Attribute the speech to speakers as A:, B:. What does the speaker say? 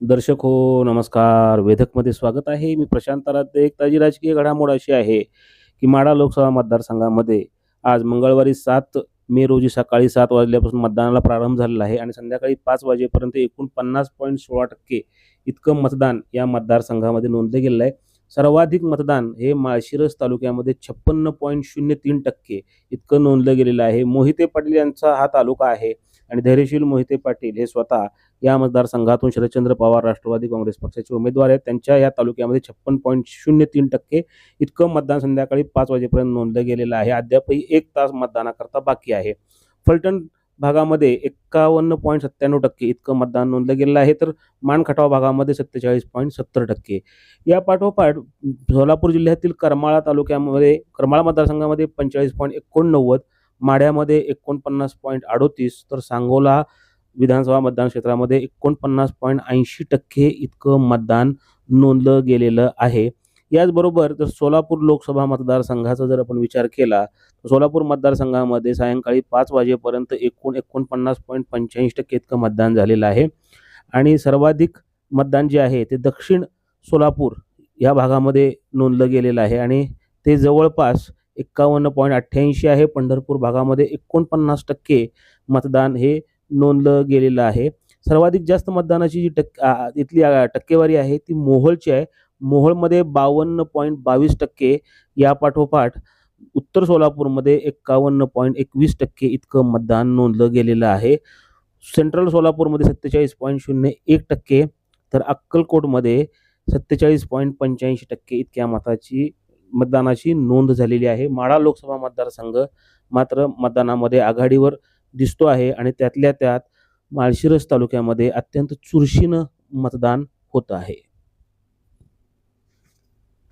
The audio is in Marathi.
A: दर्शक हो नमस्कार. वेधकमध्ये स्वागत आहे. मी प्रशांत आराध्य एक ताजी राजकीय घडामोड अशी आहे की माडा लोकसभा मतदारसंघामध्ये आज मंगळवारी सात मे रोजी सकाळी सात वाजल्यापासून मतदानाला प्रारंभ झालेला आहे आणि संध्याकाळी पाच वाजेपर्यंत एकूण पन्नास पॉईंट सोळा टक्के इतकं मतदान या मतदारसंघामध्ये नोंदलं गेलेलं आहे. सर्वाधिक मतदान हे माळशिरस तालुक्यामध्ये छप्पन्न पॉईंट शून्य तीन टक्के इतकं नोंदलं गेलेलं आहे. मोहिते पाटील यांचा हा तालुका आहे. आणि धैर्यशील मोहिते पाटील हे स्वतः या मतदारसंघातून शरदचंद्र पवार राष्ट्रवादी काँग्रेस पक्षाचे उमेदवार आहेत. त्यांच्या या तालुक्यामध्ये छप्पन पॉईंट शून्य तीन टक्के इतकं मतदान संध्याकाळी पाच वाजेपर्यंत नोंदलं गेलेलं आहे. अद्यापही एक तास मतदानाकरता बाकी आहे. फलटण भागामध्ये एक्कावन्न पॉईंट सत्त्याण्णव टक्के इतकं मतदान नोंदलं गेलेलं आहे. तर मानखटाव भागामध्ये सत्तेचाळीस पॉईंट सत्तर टक्के. या पाठोपाठ सोलापूर जिल्ह्यातील करमाळा तालुक्यामध्ये करमाळा मतदारसंघामध्ये पंचेचाळीस पॉईंट एकोणनव्वद माड्यामध्ये एकोणपन्नास पॉईंट अडोतीस तर सांगोला विधानसभा मतदान क्षेत्रामध्ये एकोणपन्नास पॉईंट ऐंशी टक्के इतकं मतदान नोंदलं गेलेलं आहे. याचबरोबर जर सोलापूर लोकसभा मतदारसंघाचा जर आपण विचार केला तर सोलापूर मतदारसंघामध्ये सायंकाळी पाच वाजेपर्यंत एकूण एकोणपन्नास पॉईंट पंच्याऐंशी टक्के इतकं मतदान झालेलं आहे. आणि सर्वाधिक मतदान जे आहे ते दक्षिण सोलापूर या भागामध्ये नोंदलं गेलेलं आहे. आणि ते जवळपास एक्कावन्न पॉईंट अठ्ठ्याऐंशी आहे. पंढरपूर भागामध्ये एकोणपन्नास टक्के मतदान हे नोंदलं गेलेलं आहे. सर्वाधिक जास्त मतदानाची जी टक्के इथली टक्केवारी आहे ती मोहोळची आहे. मोहोळमध्ये बावन्न पॉईंट बावीस टक्के या पाठोपाठ उत्तर सोलापूरमध्ये एक्कावन्न पॉईंट एकवीस टक्के इतकं मतदान नोंदलं गेलेलं आहे. सेंट्रल सोलापूरमध्ये सत्तेचाळीस पॉईंट शून्य एक टक्के तर अक्कलकोटमध्ये सत्तेचाळीस पॉईंट पंच्याऐंशी टक्के इतक्या मताची मतदानाची नोंद झालेली आहे. माळा लोकसभा मतदारसंघ मात्र मतदानामध्ये आघाडीवर दिसतो आहे आणि त्यातल्या त्यात माळशिरस तालुक्यामध्ये अत्यंत चुरशीनं मतदान होत आहे.